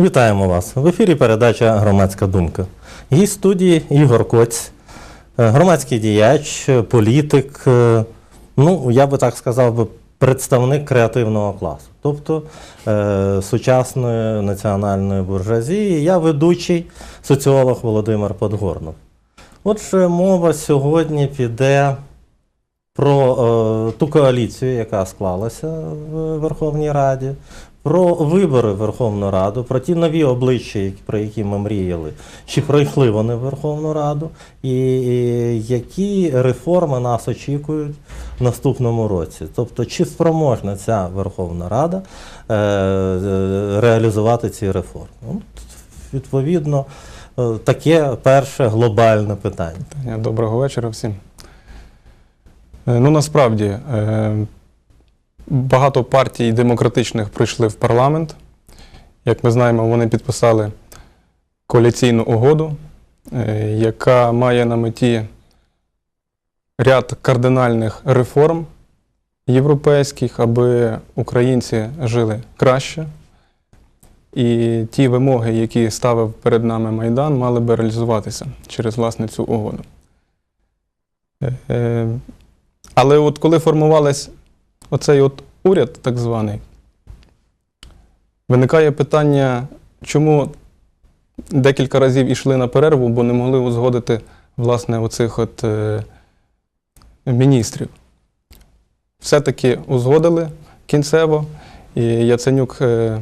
Вітаємо вас. В ефірі передача Громадська думка. Гість студії Ігор Коць, е, громадський діяч, е, політик, е, ну, я би так сказав, представник креативного класу, тобто сучасної національної буржуазії. Я ведучий соціолог Володимир Подгорнов. Отже, мова сьогодні піде про е, ту коаліцію, яка склалася в Верховній Раді, про вибори в Верховну Раду, про ті нові обличчя, про які ми мріяли, чи пройшли вони в Верховну Раду, і, які реформи нас очікують в наступному році. Тобто, чи спроможна ця Верховна Рада е, реалізувати ці реформи? Ну, відповідно, е, таке перше глобальне питання. Доброго вечора всім. Е, Ну, насправді, багато партій демократичних прийшли в парламент. Як ми знаємо, вони підписали коаліційну угоду, е, яка має на меті ряд кардинальних реформ європейських, аби українці жили краще. І ті вимоги, які ставив перед нами Майдан, мали би реалізуватися через власне цю угоду. Е, е, Але от коли формувався оцей от уряд, так званий, виникає питання, чому декілька разів йшли на перерву, бо не могли узгодити власне оцих от е, міністрів. Все-таки узгодили кінцево, і Яценюк е,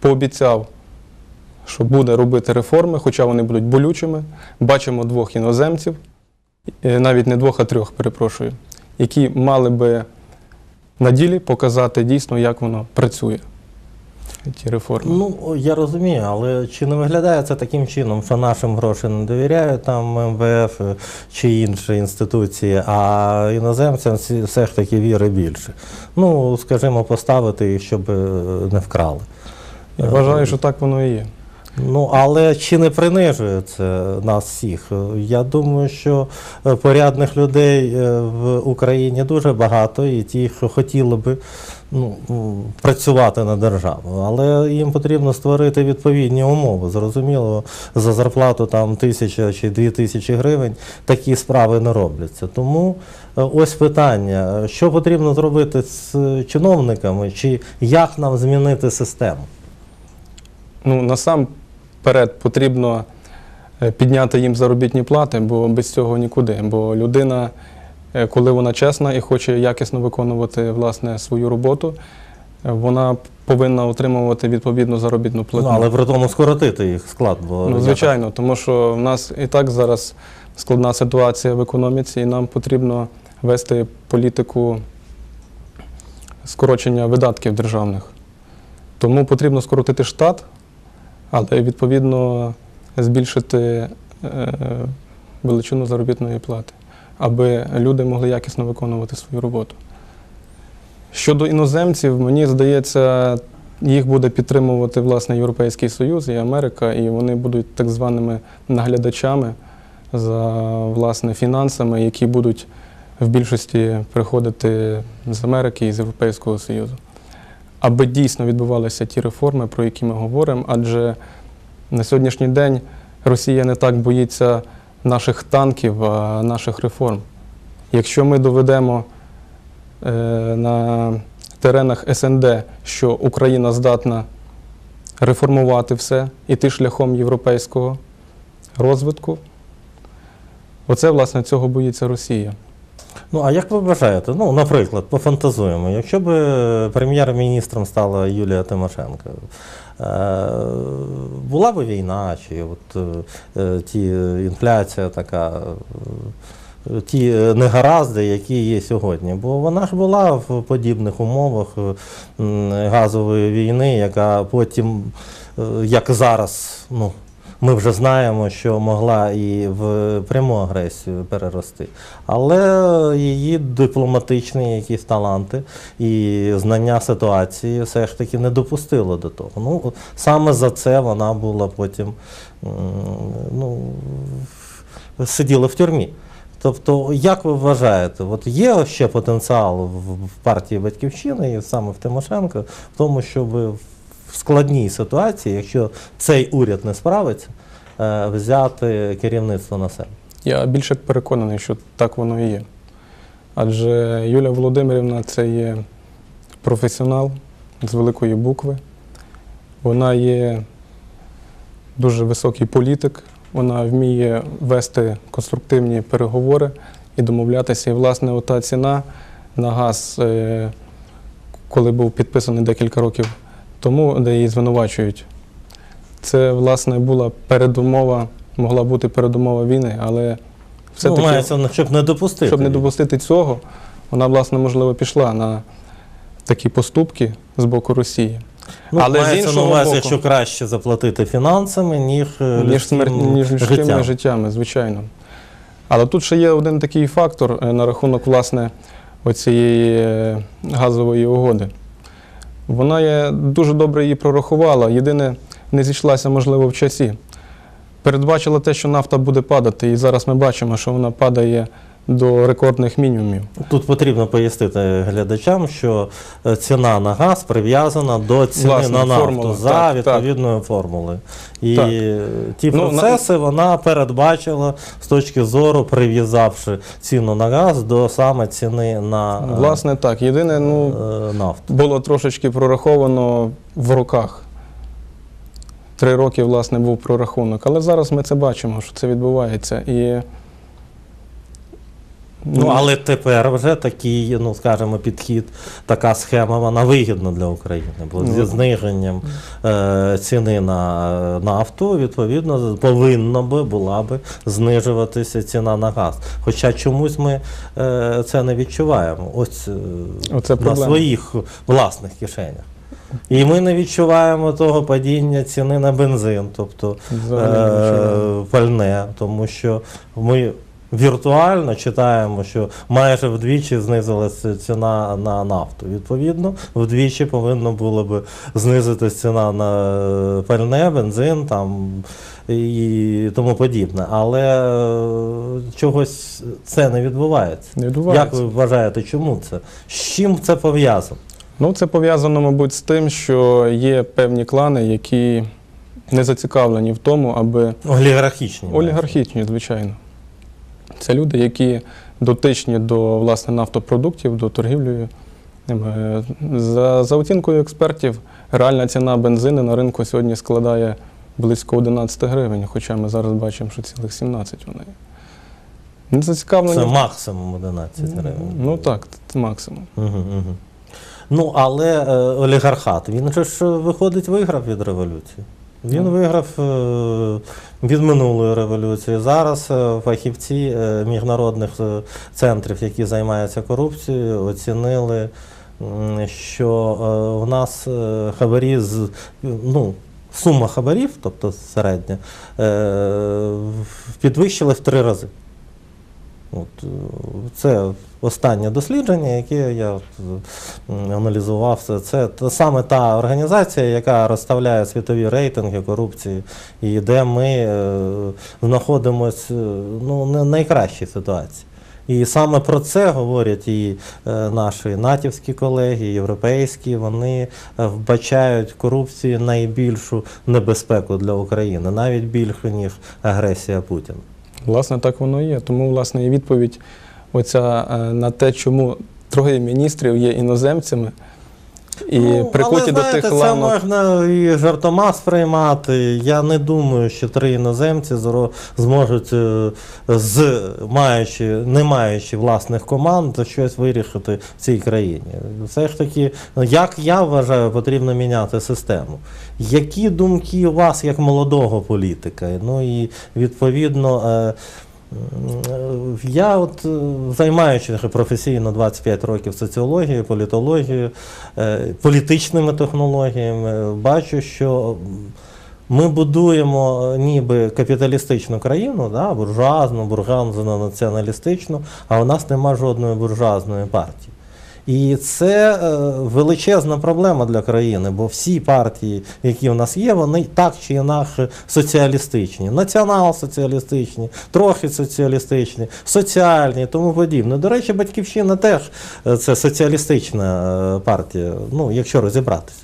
пообіцяв, що буде робити реформи, хоча вони будуть болючими. Бачимо двох іноземців, е, навіть не двох, а трьох, перепрошую, які мали би на ділі показати дійсно, як воно працює. Ті реформи. Ну, я розумію, але чи не виглядає це таким чином, що нашим грошам не довіряють там МВФ е, чи інші інституції, а іноземцям все ж таки віри більше? Ну, скажімо, поставити їх, щоб е, не вкрали. Я вважаю, що так воно і є. Ну, але чи не принижує це нас всіх? Я думаю, що е, порядних людей е, в Україні дуже багато, і ті, що хотіли би ну, працювати на державу, але їм потрібно створити відповідні умови. Зрозуміло, за зарплату там тисяча чи дві тисячі гривень такі справи не робляться. Тому е, ось питання: що потрібно зробити з чиновниками, чи як нам змінити систему? Ну, насамперед потрібно е, підняти їм заробітні плати, бо без цього нікуди. Бо людина, е, коли вона чесна і хоче якісно виконувати власне свою роботу, е, вона повинна отримувати відповідну заробітну Ну, плату. але при тому скоротити їх склад. Бо Ну, звичайно, тому що в нас і так зараз складна ситуація в економіці, і нам потрібно вести політику скорочення видатків державних. Тому потрібно скоротити штат, але відповідно збільшити е, величину заробітної плати, аби люди могли якісно виконувати свою роботу. Щодо іноземців, мені здається, їх буде підтримувати власне Європейський Союз і Америка, і вони будуть так званими наглядачами за власне фінансами, які будуть в більшості приходити з Америки і з Європейського Союзу. Аби дійсно відбувалися ті реформи, про які ми говоримо, адже на сьогоднішній день Росія не так боїться наших танків, а наших реформ. Якщо ми доведемо е, на теренах СНД, що Україна здатна реформувати все, іти шляхом європейського розвитку. Оце, власне, цього боїться Росія. Ну, а як ви вважаєте? Ну, наприклад, пофантазуємо, якщо б е, прем'єр-міністром стала Юлія Тимошенко, е, була б війна, чи от е, ті інфляція така, ті негаразди, які є сьогодні. Бо вона ж була в подібних умовах газової війни, яка потім, як зараз, ну, ми вже знаємо, що могла і в пряму агресію перерости. Але її дипломатичні якісь таланти і знання ситуації все ж таки не допустило до того. Ну, саме за це вона була потім ну, сиділа в тюрмі. Тобто, як ви вважаєте, от є ще потенціал в партії Батьківщини, і саме в Тимошенко, в тому, щоб в складній ситуації, якщо цей уряд не справиться, е, взяти керівництво на себе? Я більше переконаний, що так воно і є. Адже Юлія Володимирівна це є професіонал з великої букви. Вона є дуже високий політик, вона вміє вести конструктивні переговори і домовлятися. І, власне, ота ціна на газ, е, коли був підписаний декілька років тому, де її звинувачують, це, власне, була передумова, могла бути передумова війни, але все-таки, ну, мається, щоб не допустити. щоб не допустити цього, вона, власне, можливо, пішла на такі поступки з боку Росії. Ну, Але з мається іншого на увазі, боку- що краще заплатити фінансами, ніж, е, ніж, людським смер... ніж людськими життям. життями, звичайно. Але тут ще є один такий фактор е, на рахунок власне оцієї е, газової угоди. Вона є дуже добре її прорахувала. Єдине, не зійшлася, можливо, в часі. Передбачила те, що нафта буде падати, і зараз ми бачимо, що вона падає до рекордних мінімумів. Тут потрібно пояснити глядачам, що е, ціна на газ прив'язана до ціни Власне, на нафту формула. за Так, відповідною формулою. І Так. ті Ну, на- процеси вона передбачила з точки зору, прив'язавши ціну на газ до саме ціни на е, Власне, так. Єдине, ну, е, нафту. було трошечки прораховано в роках. Три роки, власне, був прорахунок. Але зараз ми це бачимо, що це відбувається. І, Ну, але тепер вже такий, ну скажімо, підхід, така схема, вона вигідна для України. Бо зі Ну. зниженням е, ціни на нафту, відповідно, повинна би була би знижуватися ціна на газ. Хоча чомусь ми е, це не відчуваємо. Ось е, Оце на проблема. своїх власних кишенях. І ми не відчуваємо того падіння ціни на бензин, тобто е, пальне, тому що ми віртуально читаємо, що майже вдвічі знизилася ціна на нафту. Відповідно, вдвічі повинно було би знизитись ціна на е, пальне, бензин там і тому подібне. Але е, чогось це не відбувається. не відбувається. Як ви вважаєте, чому це? З чим це пов'язано? Ну, це пов'язано, мабуть, з тим, що є певні клани, які не зацікавлені в тому, аби Олігархічні. олігархічні, звичайно. Це люди, які дотичні до власне нафтопродуктів, до торгівлі. За, за оцінкою експертів, реальна ціна бензину на ринку сьогодні складає близько 11 гривень, хоча ми зараз бачимо, що цілих 17 вони. Не зацікавлені. Це максимум 11 гривень. Ну так, це максимум. Угу, угу. Ну, але е, олігархат, він же ж е, виходить, виграв від революції. Він Ну. виграв е, від минулої революції. Зараз е, фахівці е, міжнародних центрів, які займаються корупцією, оцінили, що в у нас хабарі з ну, сума хабарів, тобто середня, підвищилась підвищили в три рази. От, е, це останнє дослідження, яке я аналізував. Це, це саме та організація, яка розставляє світові рейтинги корупції, і де ми е, знаходимося ну, не в найкращій ситуації. І саме про це говорять і е, наші натівські колеги, і європейські. Вони е, вбачають корупцію найбільшу небезпеку для України, навіть більше, ніж агресія Путіна. Власне, так воно і є. Тому, власне, і відповідь оця е, на те, чому троє міністрів є іноземцями і Ну, прикуті але, до знаєте, тих це можна і жартома сприймати. Я не думаю, що три іноземці зможуть, е, з маючи, не маючи власних команд, щось вирішити в цій країні. Все ж таки, як я вважаю, потрібно міняти систему. Які думки у вас як молодого політика? Ну і відповідно. Я от е, займаючи професійно 25 років соціологією, політологією, е, політичними технологіями, бачу, що ми будуємо е, ніби капіталістичну країну, да, буржуазну, буржуазну, націоналістичну, а у нас нема жодної буржуазної партії. І це е, величезна проблема для країни, бо всі партії, які в нас є, вони так чи інакше соціалістичні, націонал-соціалістичні, трохи соціалістичні, соціальні тому подібне. До речі, батьківщина теж е, це соціалістична е, партія, ну, якщо розібратися.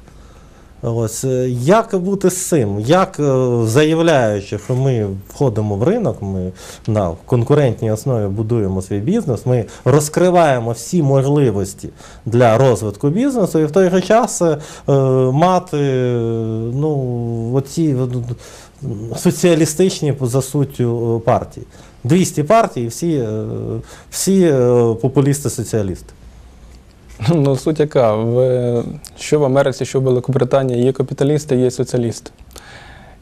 Ось е, як бути з цим? Як е, заявляючи, що ми входимо в ринок, ми на конкурентній основі будуємо свій бізнес, ми розкриваємо всі можливості для розвитку бізнесу, і в той же час е, е, мати ну, оці соціалістичні за суттю партії. 200 партій, всі, всі популісти-соціалісти. Ну, суть яка, в, що в Америці, що в Великобританії є капіталісти, є соціалісти.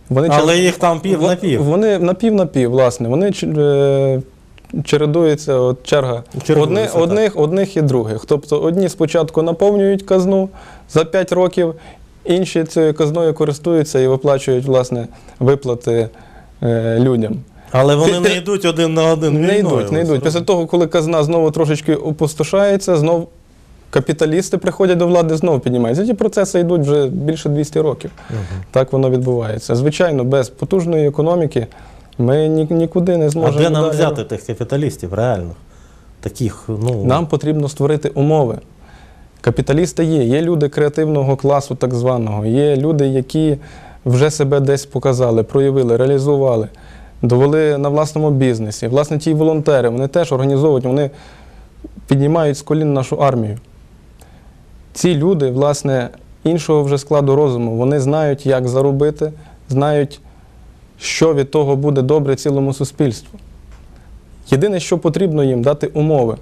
Вони Але чер- їх там пів на пів. Вони на пів на пів, власне. Вони е, чередуються, от черга одни, так. одних, одних і других. Тобто одні спочатку наповнюють казну за 5 років, інші цією казною користуються і виплачують власне виплати е, людям. Але вони Ти- не йдуть один на один. Не війною, йдуть, не йдуть. Після того, коли казна знову трошечки опустошається, знов капіталісти приходять до влади, знову піднімаються. Ці процеси йдуть вже більше 200 років. Мгм. Так воно відбувається. Звичайно, без потужної економіки ми ні, нікуди не А зможемо. де нам далі взяти тих капіталістів реальних? Таких, ну. Нам потрібно створити умови. Капіталісти є, є люди креативного класу, так званого, є люди, які вже себе десь показали, проявили, реалізували, довели на власному бізнесі. Власне, ті волонтери, вони теж організовують, вони піднімають з колін нашу армію. Ці люди, власне, іншого вже складу розуму, вони знають, як заробити, знають, що від того буде добре цілому суспільству. Єдине, що потрібно їм дати умови,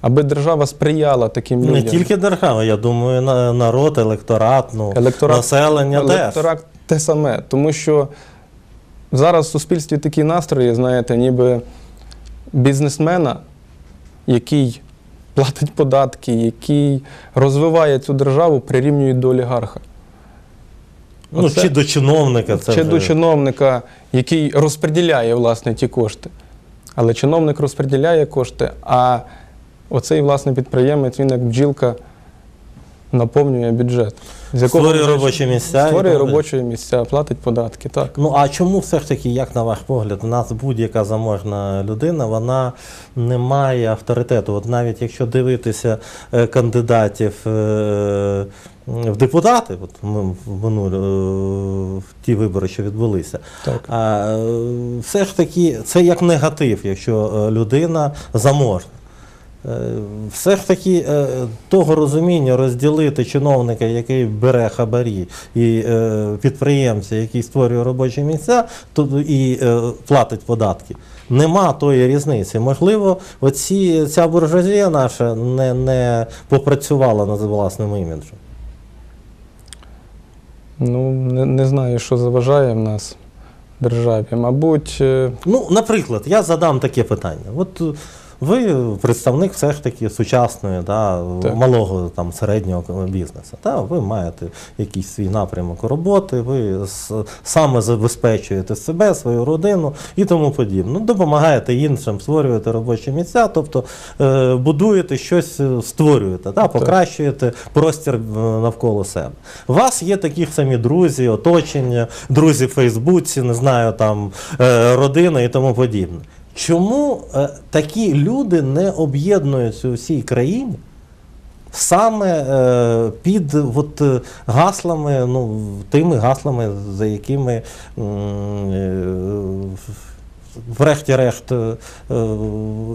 аби держава сприяла таким людям. Не тільки держава, я думаю, народ, електорат, ну, Електорат- населення теж. Електорат те саме, тому що зараз в суспільстві такі настрої, знаєте, ніби бізнесмена, який платить податки, який розвиває цю державу, прирівнюють до олігарха. Ну, чи до чиновника це Чи вже... до чиновника, який розподіляє власне ті кошти. Але чиновник розподіляє кошти, а оцей власне підприємець, він як бджілка наповнює бюджет. З Створює вже- робочі місця і Створює так далі. робочі місця, платить податки. Так. Ну а чому все ж таки, як на ваш погляд, у нас будь-яка заможна людина, вона не має авторитету? От навіть якщо дивитися е, кандидатів е, в депутати, от ми в минулі е, в ті вибори, що відбулися, Так. а, е, все ж таки це як негатив, якщо е, людина заможна. Е, Все ж таки е, того розуміння розділити чиновника, який бере хабарі, і е, підприємця, який створює робочі місця, і платить податки. Нема тої різниці. Можливо, оці, ця буржуазія наша не, не попрацювала над власним іміджем. Ну, не, не знаю, що заважає в нас державі. Мабуть, Ну, наприклад, я задам таке питання. От ви представник все ж таки сучасної, да, Так. малого там, середнього бізнесу. Да? Ви маєте якийсь свій напрямок роботи, ви саме забезпечуєте себе, свою родину і тому подібне. Ну, допомагаєте іншим, створюєте робочі місця, тобто е, будуєте щось, е, створюєте, да? покращуєте простір е, навколо себе. У вас є такі самі друзі, оточення, друзі в Фейсбуці, не знаю, там е, родина і тому подібне. Чому е, такі люди не об'єднуються у всій країні? Саме е, під от, гаслами, ну, тими гаслами, за якими е, врешті-решт е, е,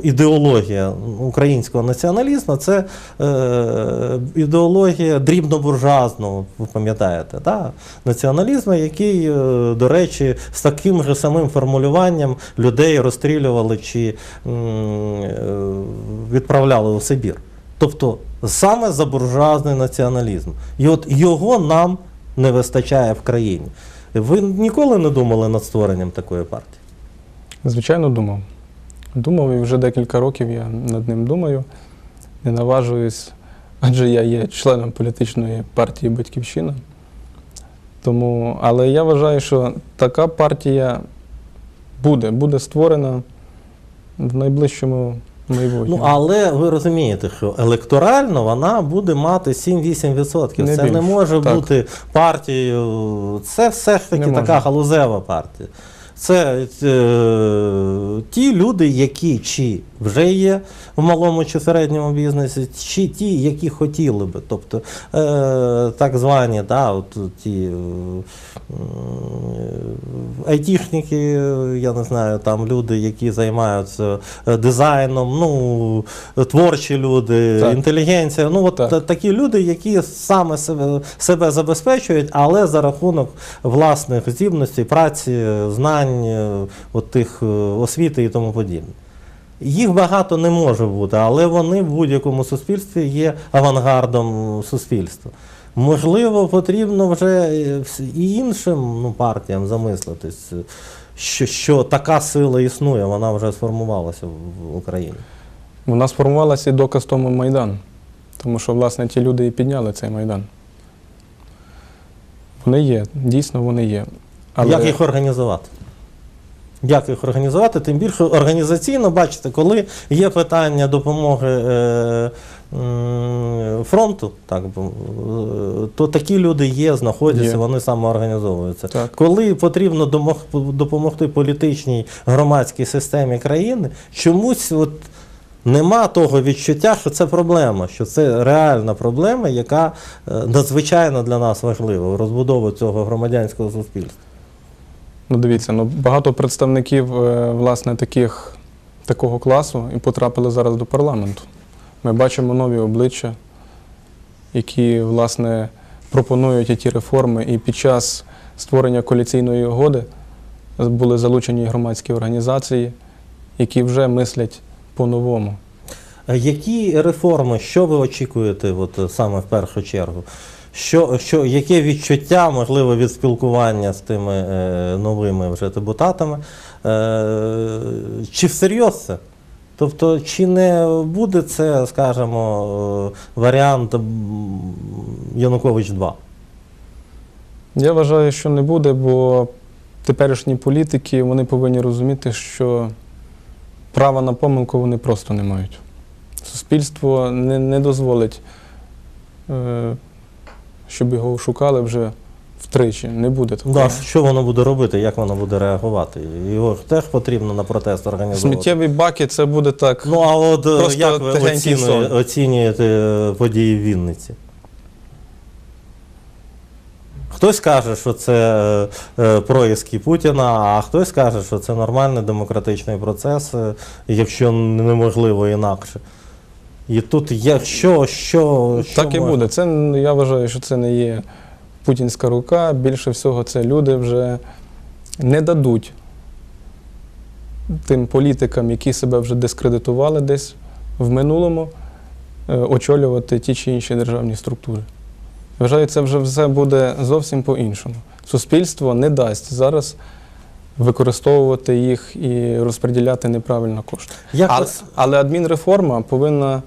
ідеологія українського націоналізму це е, ідеологія дрібнобуржуазного, ви пам'ятаєте, да? націоналізму, який, до речі, з таким же самим формулюванням людей розстрілювали чи відправляли у Сибір. Тобто саме за буржуазний націоналізм. І от його нам не вистачає в країні. Ви ніколи не думали над створенням такої партії? Звичайно, думав. Думав і вже декілька років я над ним думаю. Не наважуюсь, адже я є членом політичної партії Батьківщина. Тому, але я вважаю, що така партія буде, буде створена в найближчому майбутньому. Ну, але ви розумієте, що електорально вона буде мати 7-8%. Не Це не може так. бути партією. Це все ж таки така галузева партія. Це е, ті люди, які чи вже є в малому чи середньому бізнесі, чи ті, які хотіли би. Тобто е, так звані, да, от ті е, айтішники, я не знаю, там люди, які займаються е, дизайном, ну, творчі люди, Так. інтелігенція. Ну, от Так. такі люди, які саме себе, себе забезпечують, але за рахунок власних здібностей, праці, знань, е, от тих е, освіти і тому подібне. Їх багато не може бути, але вони в будь-якому суспільстві є авангардом суспільства. Можливо, потрібно вже е, і іншим ну, партіям замислитись, що, що така сила існує, вона вже сформувалася в- в Україні. Вона сформувалася і доказ тому Майдан. Тому що, власне, ті люди і підняли цей Майдан. Вони є, дійсно вони є. Але Як їх організувати? Як їх організувати? Тим більше організаційно, бачите, коли є питання допомоги е, фронту, так, е, то такі люди є, знаходяться, Є. вони самоорганізовуються. Так. Коли потрібно допомогти політичній громадській системі країни, чомусь от нема того відчуття, що це проблема, що це реальна проблема, яка е, надзвичайно для нас важлива, розбудова цього громадянського суспільства. Ну, дивіться, ну багато представників е, власне таких, такого класу і потрапили зараз до парламенту. Ми бачимо нові обличчя, які власне пропонують ті реформи, і під час створення коаліційної угоди були залучені громадські організації, які вже мислять по-новому. Які реформи, що ви очікуєте от, е, саме в першу чергу? Що, що, яке відчуття, можливо, від спілкування з тими е, новими вже депутатами? Е, чи всерйоз це? Тобто, чи не буде це, скажімо, е, варіант Янукович 2? Я вважаю, що не буде, бо теперішні політики вони повинні розуміти, що права на помилку вони просто не мають. Суспільство не, не дозволить, е, щоб його шукали вже втричі. Не буде такого. Да, що воно буде робити, як воно буде реагувати? Його теж потрібно на протест організовувати. Сміттєві баки це буде так. Ну а от е, Просто як ви тихенький оцінює- сон. оцінюєте е, події в Вінниці? Хтось каже, що це е, е, проїзки Путіна, а хтось каже, що це нормальний демократичний процес, е, якщо неможливо інакше. І тут є що, що, що так і буде. Це я вважаю, що це не є путінська рука. Більше всього, це люди вже не дадуть тим політикам, які себе вже дискредитували десь в минулому, е, очолювати ті чи інші державні структури. Вважаю, це вже все буде зовсім по-іншому. Суспільство не дасть зараз використовувати їх і розподіляти неправильно кошти. Як Але, ви- але адмінреформа повинна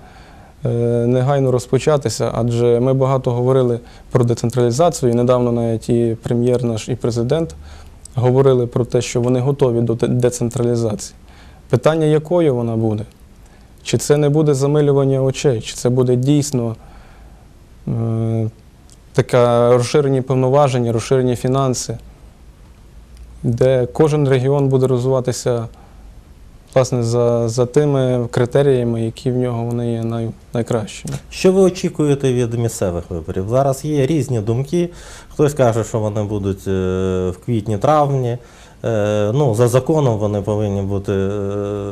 е, негайно розпочатися, адже ми багато говорили про децентралізацію. І недавно навіть і прем'єр наш, і президент говорили про те, що вони готові до децентралізації. Питання, якою вона буде? Чи це не буде замилювання очей, чи це буде дійсно е, таке розширені повноваження, розширені фінанси, де кожен регіон буде розвиватися власне за, за тими критеріями, які в нього вони є най, найкращими. Що ви очікуєте від місцевих виборів? Зараз є різні думки. Хтось каже, що вони будуть е, в квітні-травні. Е, Ну, за законом вони повинні бути е,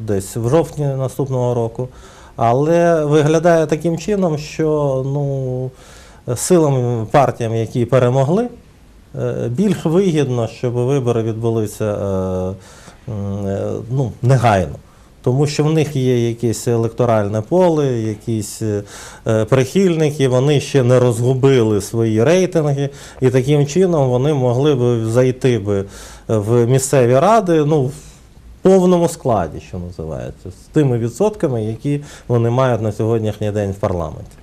десь в жовтні наступного року. Але виглядає таким чином, що ну, силам партіям, які перемогли, більш вигідно, щоб вибори відбулися е, е, ну, негайно. Тому що в них є якесь електоральне поле, якісь е, прихильники, вони ще не розгубили свої рейтинги, і таким чином вони могли б зайти би в місцеві ради ну, в повному складі, що називається, з тими відсотками, які вони мають на сьогоднішній день в парламенті.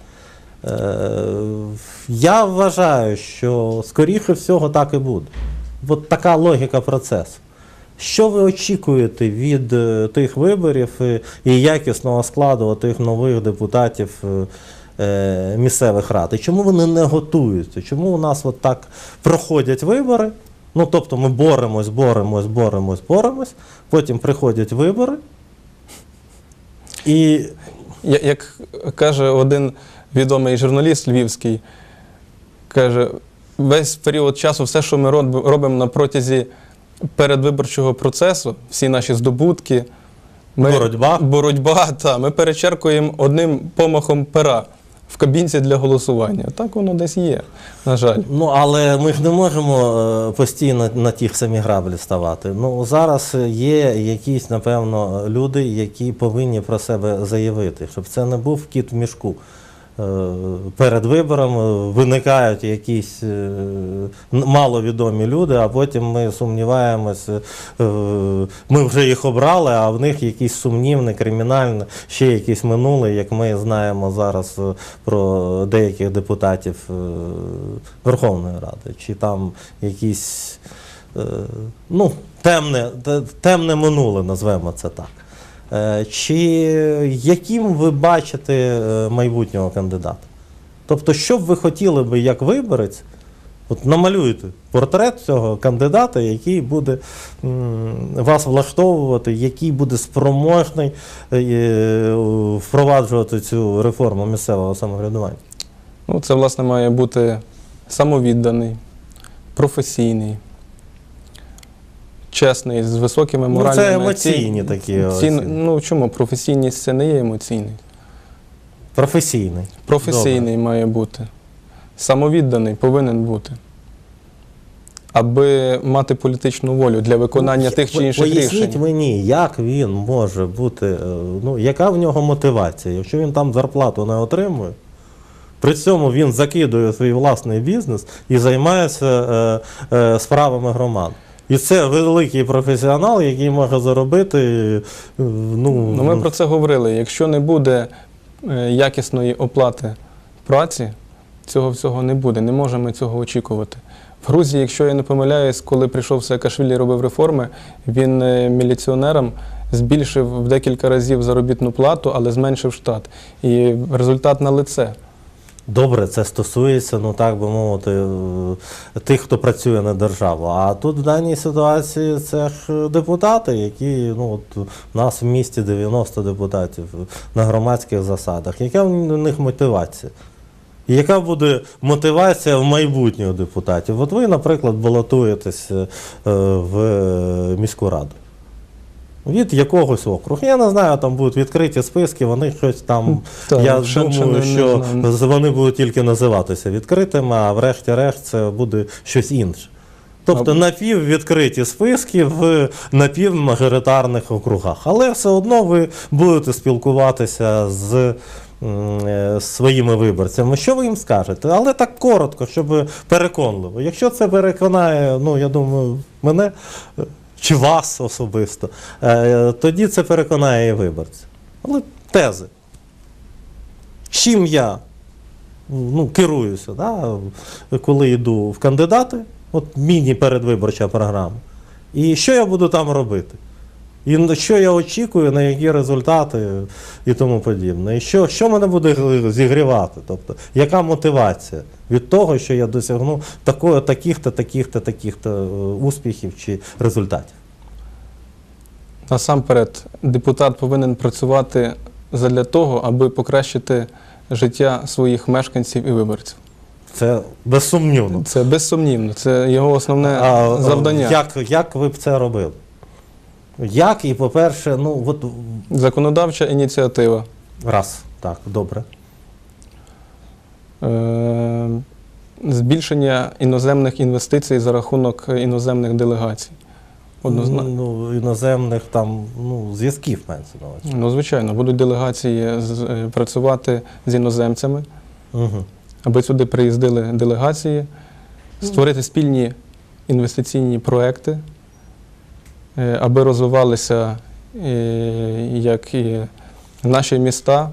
Е, Я вважаю, що скоріше всього так і буде. От така логіка процесу. Що ви очікуєте від е, тих виборів і якісного складу тих нових депутатів е, місцевих рад? І чому вони не готуються? Чому у нас от так проходять вибори, Ну, тобто ми боремось, боремось, боремось, боремось, потім приходять вибори. І Як каже один відомий журналіст львівський, каже, весь період часу, все, що ми робимо на протязі передвиборчого процесу, всі наші здобутки, ми, Боротьба. боротьба та, ми перечеркуємо одним помахом пера в кабінці для голосування. Так воно десь є, на жаль. Ну, але ми ж не можемо е, постійно на тих самі граблі ставати. Ну, зараз є якісь, напевно, люди, які повинні про себе заявити, щоб це не був кіт в мішку. Е, Перед вибором е, виникають якісь е, маловідомі люди, а потім ми сумніваємося, ми вже їх обрали, а в них якісь сумнівне, кримінальне, ще якісь минуле, як ми знаємо зараз про деяких депутатів Верховної Ради, чи там якісь ну, темне, темне минуле, назвемо це так. Е, Чи яким ви бачите е, майбутнього кандидата? Тобто, що б ви хотіли би як виборець, от намалюйте портрет цього кандидата, який буде вас влаштовувати, який буде спроможний е, впроваджувати цю реформу місцевого самоврядування. Ну, це, власне, має бути самовідданий, професійний, чесний, з високими Ну, моральними це емоційні такі цін- Ну чому? Професійність це не є емоційний. Професійний. Професійний має бути. Самовідданий повинен бути. Аби мати політичну волю для виконання Ну, тих чи інших Поясніть рішень. мені, як він може бути, е, ну, яка в нього мотивація? Якщо він там зарплату не отримує, при цьому він закидує свій власний бізнес і займається е, е, справами громад. І це великий професіонал, який може заробити. Ну, Ну, ми про це говорили. Якщо не буде е, якісної оплати праці, цього всього не буде. Не можемо цього очікувати. В Грузії, якщо я не помиляюсь, коли прийшов Саакашвілі і робив реформи, він е, міліціонерам збільшив в декілька разів заробітну плату, але зменшив штат. І результат на лице. Добре, це стосується, ну так би мовити, е, тих, хто працює на державу. А тут в даній ситуації це ж депутати, які ну от у нас в місті 90 депутатів на громадських засадах. Яка в них мотивація? Яка буде мотивація в майбутнього депутатів? От ви, наприклад, балотуєтесь е, в міську раду. Від якогось округу. Я не знаю, там будуть відкриті списки, вони щось там. Я ще думаю, що вони будуть тільки називатися відкритими, а врешті-решт це буде щось інше. Тобто напіввідкриті списки в напівмажоритарних округах. Але все одно ви будете спілкуватися з е, своїми виборцями. Що ви їм скажете? Але так коротко, щоб переконливо. Якщо це переконає, ну я думаю, мене е, чи вас особисто, е, тоді це переконає і виборців. Але тези. Чим я ну, керуюся, да, коли йду в кандидати, от міні-передвиборча програма. І що я буду там робити? І що я очікую, на які результати і тому подібне. І що, що мене буде зігрівати? Тобто, яка мотивація від того, що я досягну такого, таких-то, таких-то, таких-то е, успіхів чи результатів? Насамперед, депутат повинен працювати задля того, аби покращити життя своїх мешканців і виборців. Це безсумнівно. Це безсумнівно, це його основне А, завдання. Як, як ви б це робили? Як і, по-перше, ну от Законодавча ініціатива. раз, так, добре. Е, збільшення іноземних інвестицій за рахунок іноземних делегацій. Однозна... Ну, іноземних там ну, зв'язків на увазі. Ну, звичайно, будуть делегації з- е, працювати з іноземцями, Угу. аби сюди приїздили делегації, створити спільні інвестиційні проекти, аби розвивалися е, як і наші міста.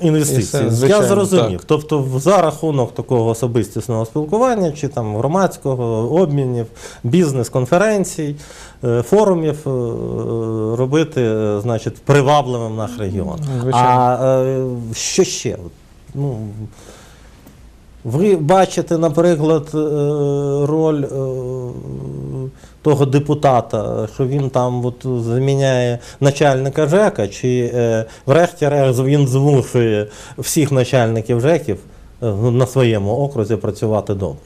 Інвестиції. Я зрозумів. так. Тобто, за рахунок такого особистісного спілкування, чи там громадського обмінів, бізнес-конференцій, е, форумів е, робити, е, значить, привабливим наш регіон. Звичайно. А е, що ще? Ну, Ви бачите, наприклад, е, роль е, того депутата, що він там от заміняє начальника ЖЕКа, чи е, врешті-решт він змушує всіх начальників ЖЕКів на своєму окрузі працювати добре.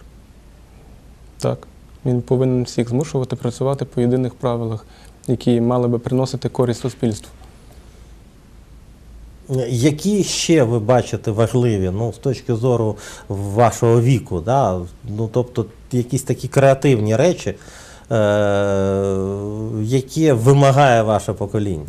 Так. Він повинен всіх змушувати працювати по єдиних правилах, які мали би приносити користь суспільству. Які ще ви бачите важливі, ну, з точки зору вашого віку, да? ну, тобто якісь такі креативні речі, е- які вимагає ваше покоління?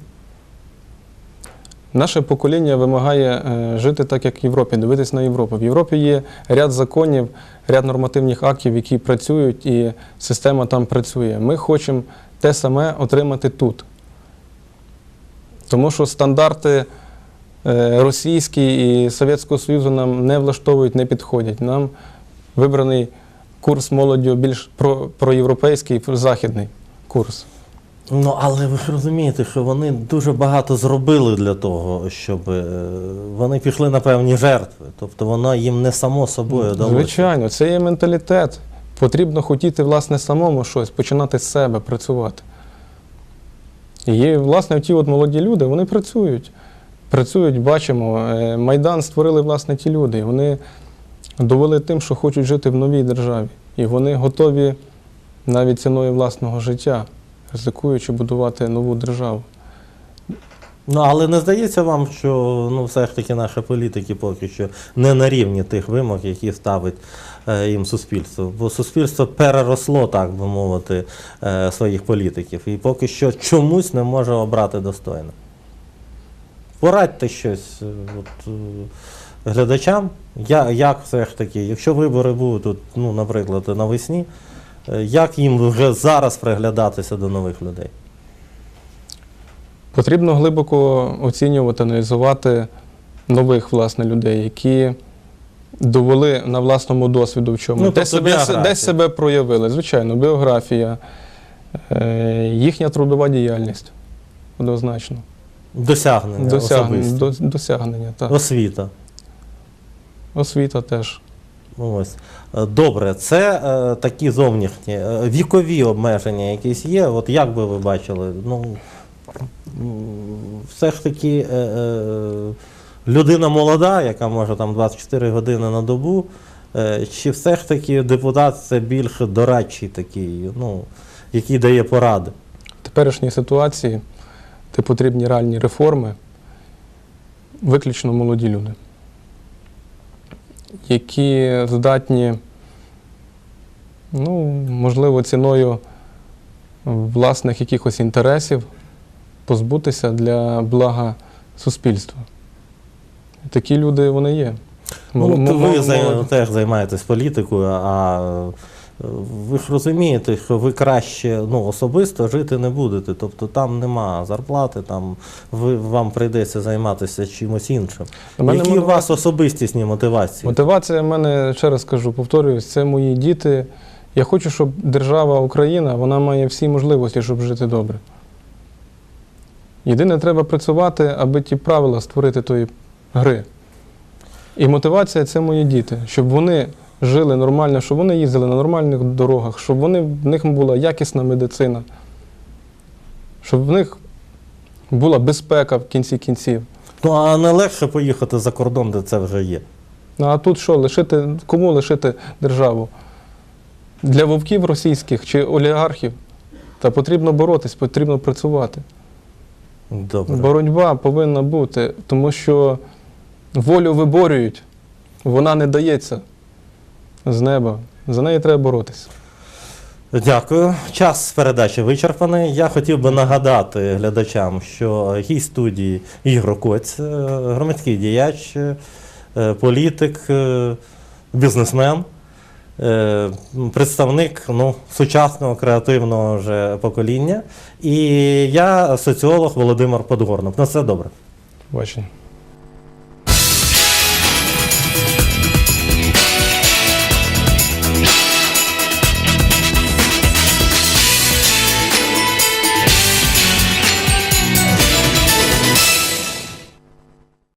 Наше покоління вимагає е, жити так, як в Європі, дивитись на Європу. В Європі є ряд законів, ряд нормативних актів, які працюють, і система там працює. Ми хочемо те саме отримати тут. Тому що стандарти російські і Совєтського Союзу нам не влаштовують, не підходять. Нам вибраний курс молоддю більш про, проєвропейський, західний курс. Ну, але ви ж розумієте, що вони дуже багато зробили для того, щоб е, вони пішли на певні жертви. Тобто воно їм не само собою далося. Звичайно, це є менталітет. Потрібно хотіти, власне, самому щось, починати з себе працювати. І власне, ті от молоді люди, вони працюють. Працюють, бачимо. Е, Майдан створили, власне, ті люди. Вони довели тим, що хочуть жити в новій державі. І вони готові навіть ціною власного життя, ризикуючи будувати нову державу. Ну, але не здається вам, що ну, все ж таки наші політики поки що не на рівні тих вимог, які ставить е, їм суспільство. Бо суспільство переросло, так би мовити, е, своїх політиків. І поки що чомусь не може обрати достойно. Порадьте щось е, от, е, глядачам, я, як все ж таки, якщо вибори будуть, от, ну, наприклад, навесні, е, як їм вже зараз приглядатися до нових людей? Потрібно глибоко оцінювати, аналізувати нових власне людей, які довели на власному досвіду в чому. Ну, десь, тобто себе, десь себе проявили. Звичайно, біографія, їхня трудова діяльність. Однозначно. Досягнення, Досягнення, особисті. до, досягнення так. освіта. Освіта теж. Ось. Е, Добре, це е, такі зовнішні. Е, Вікові обмеження якісь є. От як би ви бачили? Ну, м, все ж таки е, е, людина молода, яка може там 24 години на добу, е, чи все ж таки депутат це більш дорадчий такий, ну, який дає поради? В теперішній ситуації, де потрібні реальні реформи, виключно молоді люди, які здатні, ну, можливо, ціною власних якихось інтересів позбутися для блага суспільства. Такі люди вони є. Ну, от ви зай- теж займаєтесь політикою, а ви ж розумієте, що ви краще ну, особисто жити не будете. Тобто там нема зарплати, там ви, вам прийдеться займатися чимось іншим. Мене Які у вас особистісні мотивації? Мотивація в мене, ще раз кажу, повторююсь, це мої діти. Я хочу, щоб держава Україна вона має всі можливості, щоб жити добре. Єдине, треба працювати, аби ті правила створити тої гри. І мотивація це мої діти, щоб вони жили нормально, щоб вони їздили на нормальних дорогах, щоб вони, в них була якісна медицина, щоб в них була безпека в кінці кінців. Ну а не легше поїхати за кордон, де це вже є. Ну а тут що, лишити, кому лишити державу? Для вовків російських чи олігархів? Та потрібно боротись, потрібно працювати. Добре. Боротьба повинна бути, тому що волю виборюють, вона не дається з неба. За неї треба боротися. Дякую. Час передачі вичерпаний. Я хотів би нагадати глядачам, що гість студії Ігор Коць, е, громадський діяч, е, політик, е, бізнесмен, представник ну, сучасного креативного вже покоління. І я соціолог Володимир Подгорнов. На все добре. Бачення.